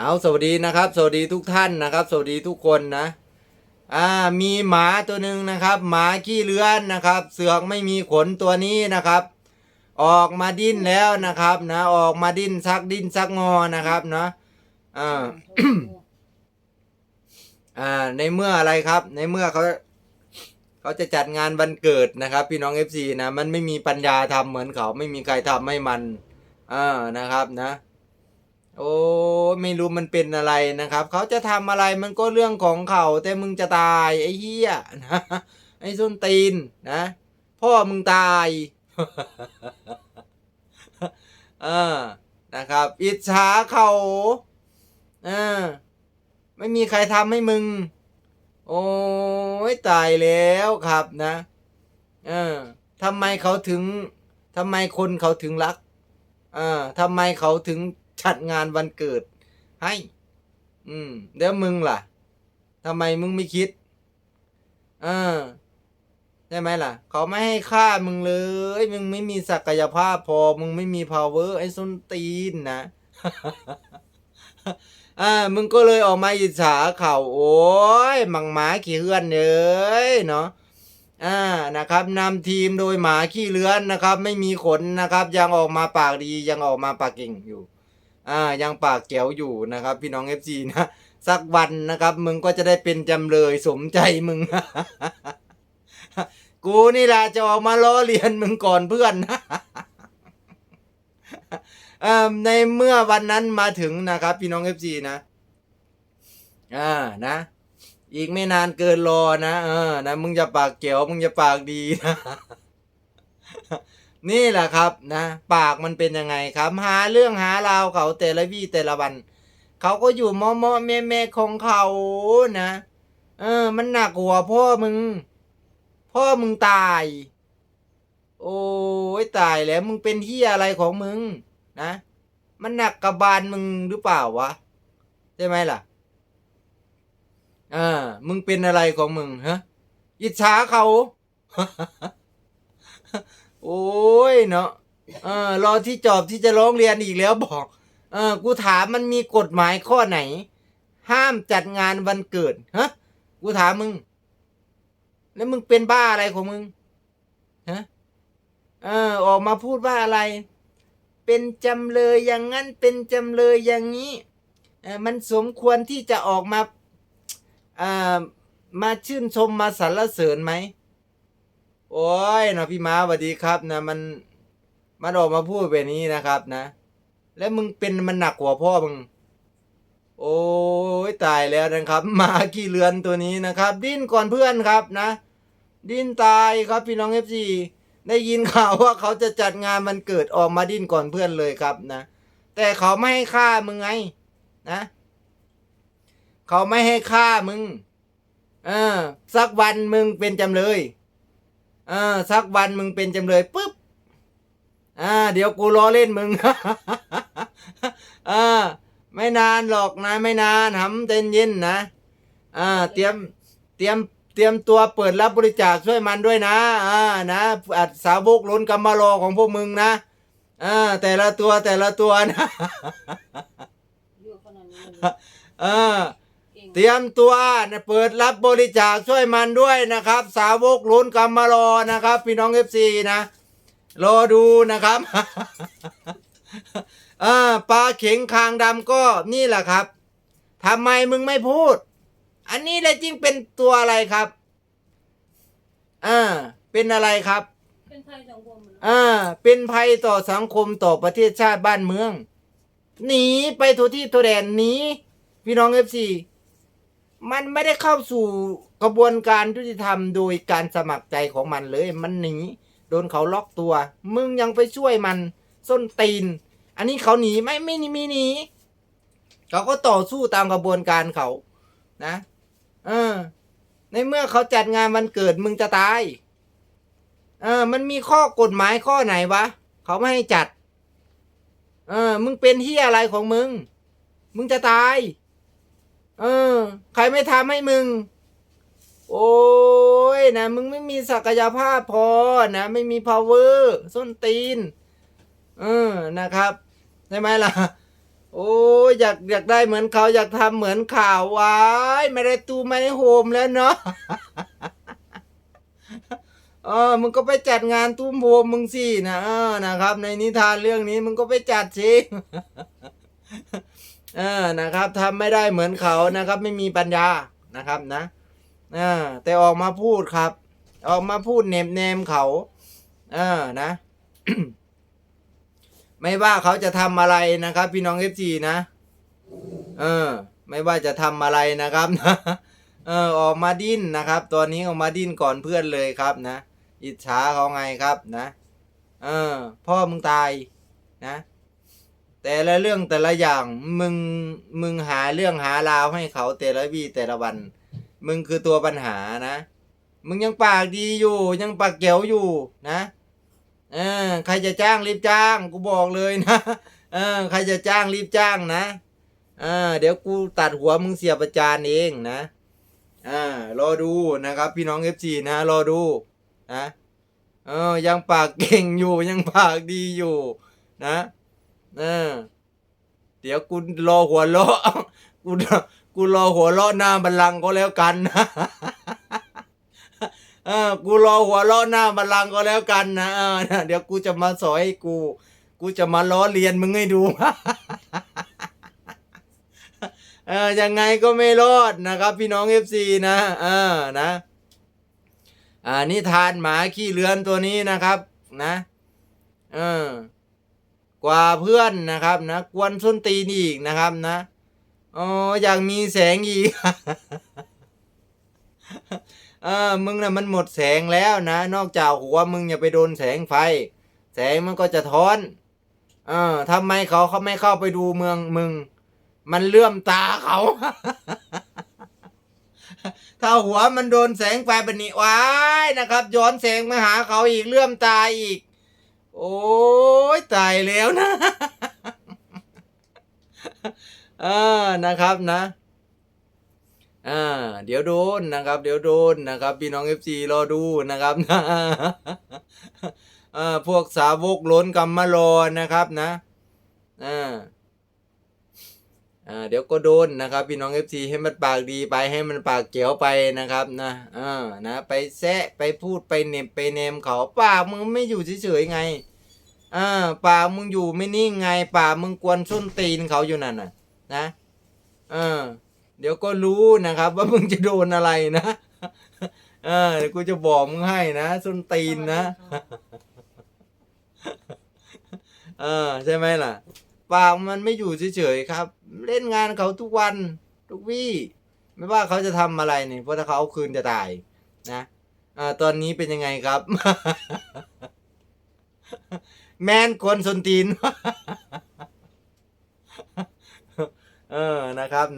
เอาสวัสดีนะครับ สวัสดีทุกท่านนะครับ สวัสดีทุกคนนะ อ่ามีหมาตัวหนึ่งนะครับหมาขี้เลื้อนนะครับ เสือกไม่มีขนตัวนี้นะครับ ออกมาดิ้นแล้วนะครับนะออกมาดิ้นซักดิ้นซักงอนะครับเนาะอ่าอ่าในเมื่ออะไรครับ ในเมื่อเขาเขาจะจัดงานวันเกิดนะครับ พี่น้องเอฟซีนะมันไม่มีปัญญาทำเหมือนเขาไม่มีใครทำให้มันอ่านะครับนะ โอ้ไม่รู้มันเป็นอะไรนะครับ เขาจะทำอะไรมันก็เรื่องของเขา แต่มึงจะตาย ไอ้เหี้ยนะไอ้ส้นตีนนะ พ่อมึงตายเออนะครับ อิจฉาเขาเออไม่มีใครทำให้มึง โอ้ยตายแล้วครับนะเออทำไมเขาถึงทำไมคนเขาถึงรักเออทำไมเขาถึง จัดงานวันเกิดให้ อืม แล้วมึงล่ะทำไมมึงไม่คิด เออใช่ไหมล่ะ เขาไม่ให้ค่ามึงเลย มึงไม่มีศักยภาพพอ มึงไม่มี power ไอ้ส้นตีนนะอ่ามึงก็เลยออกมาอิจฉาเขาโอ้ยมังหมาขี้เฮือนเอยเนาะอ่านะครับนำทีมโดยหมาขี้เลื้อนนะครับ ไม่มีขนนะครับ ยังออกมาปากดียังออกมาปากเก่งอยู่ อ่ายังปากแก้วอยู่นะครับ พี่น้องเอฟซีนะสักวันนะครับ มึงก็จะได้เป็นจำเลยสมใจมึง กูนี่แหละจะออกมาล้อเลียนมึงก่อนเพื่อนอ่าในเมื่อวันนั้นมาถึงนะครับ พี่น้องเอฟซีนะอ่านะ อีกไม่นานเกินรอนะเออนะมึงจะปากเกี่ยวมึงจะปากดีนะ นี่แหละครับนะปากมันเป็นยังไงครับหาเรื่องหาราวเขาแต่ละวี่แต่ละวัน เขาก็อยู่มอมอแม่แม่ของเขานะ เออ มันหนักหัวพ่อมึง พ่อมึงตาย โอ้ยตายแล้วมึงเป็นที่อะไรของมึง นะ มันหนักกับบานมึงหรือเปล่าวะใช่ไหมล่ะเอ่ามึงเป็นอะไรของมึงฮะอิจฉาเขา โอ้ยเนาะเออรอที่จอบที่จะร้องเรียนอีกแล้วบอก เออ กูถามมันมีกฎหมายข้อไหน ห้ามจัดงานวันเกิดฮะกูถามมึง แล้วมึงเป็นบ้าอะไรของมึงฮะเออ ออกมาพูดว่าอะไร เป็นจำเลยอย่างนั้นเป็นจำเลยอย่างนี้เออมันสมควรที่จะออกมาอ่ามาชื่นชมมาสรรเสริญไหม โอ้ยนะพี่ม้าสวัสดีครับนะมันมันออกมาพูดแบบนี้นะครับนะ แล้วมึงเป็นมันหนักกว่าพ่อมึง โอ้ยตายแล้วนะครับมากี่เรือนตัวนี้นะครับ ดิ้นก่อนเพื่อนครับนะ ดิ้นตายครับพี่น้องเอฟซีได้ยินข่าวว่าเขาจะจัดงานมันเกิดออกมาดิ้นก่อนเพื่อนเลยครับนะ แต่เขาไม่ให้ฆ่ามึงไงนะเขาไม่ให้ฆ่ามึง เออ สักวันมึงเป็นจำเลย ออสักวันมึงเป็นจำเลยปุ๊บอ่าเดี๋ยวกูล้อเล่นมึงอ่าไม่นานหรอกนะไม่นานหำเต็นเย็นนะอ่าเตรียมเตรียมเตรียมตัวเปิดรับบริจาคช่วยมันด้วยนะอ่านะอัดสาวกล้นกำมารอของพวกมึงนะอ่าแต่ละตัวแต่ละตัวนะเยอะขนาดนี้เลยอ่าเก่งเตรียมตัวนะเปิดรับบริจาคช่วยมันด้วยนะครับ สาวกลุ้นกรรมารอนะครับ พี่น้องเอฟซีนะรอดูนะครับอ่าปลาเข็งคางดำก็นี่แหละครับทำไมมึงไม่พูด อันนี้แหละจริงเป็นตัวอะไรครับอ่าเป็นอะไรครับ เป็นภัยสังคมเหรออ่าเป็นภัยต่อสังคมต่อประเทศชาติบ้านเมืองหนีไปทั่วที่ทั่วแดนหนีพี่น้องเอฟซี มันไม่ได้เข้าสู่กระบวนการยุติธรรมโดยการสมัครใจของมันเลย มันหนีโดนเขาล็อกตัว มึงยังไปช่วยมันส้นตีน อันนี้เขาหนีไม่ไม่มีหนีเขาก็ต่อสู้ตามกระบวนการเขานะ เออ ในเมื่อเขาจัดงานวันเกิดมึงจะตาย เออ มันมีข้อกฎหมายข้อไหนวะเขาไม่ให้จัด เออ มึงเป็นที่อะไรของมึง มึงจะตาย เออ ใครไม่ทำให้มึง โอ้ยนะ มึงไม่มีศักยภาพพอนะ ไม่มี power ส้นตีน เออนะครับใช่ไหมล่ะ โอ้ยอยากอยากได้เหมือนเขาอยากทำเหมือนข่าวไวายไม่ได้ตูไม่ได้โฮมแล้วเนาะเออมึงก็ไปจัดงานตุ้มโฮมมึงสินะเออนะครับ ในนิทานเรื่องนี้มึงก็ไปจัดสิ เออนะครับทำไม่ได้เหมือนเขานะครับ ไม่มีปัญญานะครับนะเออแต่ออกมาพูดครับ ออกมาพูดเนมเนมเขาเออนะ ไม่ว่าเขาจะทำอะไรนะครับ พี่น้องเอฟซีนะ เออ ไม่ว่าจะทำอะไรนะครับนะเออออกมาดิ้นนะครับ ตอนนี้ออกมาดิ้นก่อนเพื่อนเลยครับนะอิจฉาเขาไงครับนะ เออ พ่อมึงตายนะ แต่ละเรื่องแต่ละอย่างมึงมึงหาเรื่องหาราวให้เขาแต่ละวีแต่ละวัน มึงคือตัวปัญหานะ มึงยังปากดีอยู่ ยังปากเก๋วอยู่นะเออใครจะจ้างรีบจ้างกูบอกเลยนะเออใครจะจ้างรีบจ้างนะเออเดี๋ยวกูตัดหัวมึงเสียประจานเองนะอ่ารอดูนะครับ พี่น้องเอฟซีนะรอดูนะเออยังปากเก่งอยู่ยังปากดีอยู่นะ เออ เดี๋ยวกูรอหัวเราะกูกูรอหัวเราะหน้าบัลลังก์ก็แล้วกันนะเออกูรอหัวเราะหน้าบัลลังก์ก็แล้วกันนะเออเดี๋ยวกูจะมาสอยให้กู กูจะมาล้อเลียนมึงให้ดูเออยังไงก็ไม่รอดนะครับ พี่น้องเอฟซีนะเออนะอ่านิทานหมาขี้เลือนตัวนี้นะครับ นะ เออ กว่าเพื่อนนะครับนะกวนส้นตีนอีกนะครับนะอ๋ออยากมีแสงอีกเออมึงน่ะมันหมดแสงแล้วนะ นอกจากหัวมึงอย่าไปโดนแสงไฟ แสงมันก็จะท้อนเออทำไมเขาเขาไม่เข้าไปดูเมืองมึง มันเลื่อมตาเขา ถ้าหัวมันโดนแสงไฟแบบนี้ว้ายนะครับ ย้อนแสงมาหาเขาอีกเลื่อมตาอีก โอ้ยตายแล้วนะเออนะครับนะอ่าเดี๋ยวโดนนะครับ เดี๋ยวโดนนะครับ พี่น้องเอฟซีรอดูนะครับนะอ่าพวกสาวกล้นกรรมารอนะครับนะอ่า อ่าเดี๋ยวก็โดนนะครับ พี่น้องเอฟซีให้มันปากดีไปให้มันปากเจ๋วไปนะครับนะอ่านะ ไปแซะไปพูดไปเน็บไปเนมเขาปากมึงไม่อยู่เฉยๆไงอ่าปากมึงอยู่ไม่นิ่งไงปากมึงกวนส้นตีนเขาอยู่นั่นน่ะ นะเออเดี๋ยวก็รู้นะครับ ว่ามึงจะโดนอะไรนะเออเดี๋ยวกูจะบอกมึงให้นะส้นตีนนะเออใช่ไหมล่ะ ปากมันไม่อยู่เฉยๆครับ เล่นงานเขาทุกวันทุกวี่ ไม่ว่าเขาจะทำอะไรเนี่ยเพราะถ้าเขาเอาคืนจะตายนะอ่าตอนนี้เป็นยังไงครับ แมนคนสนตีน เออนะครับ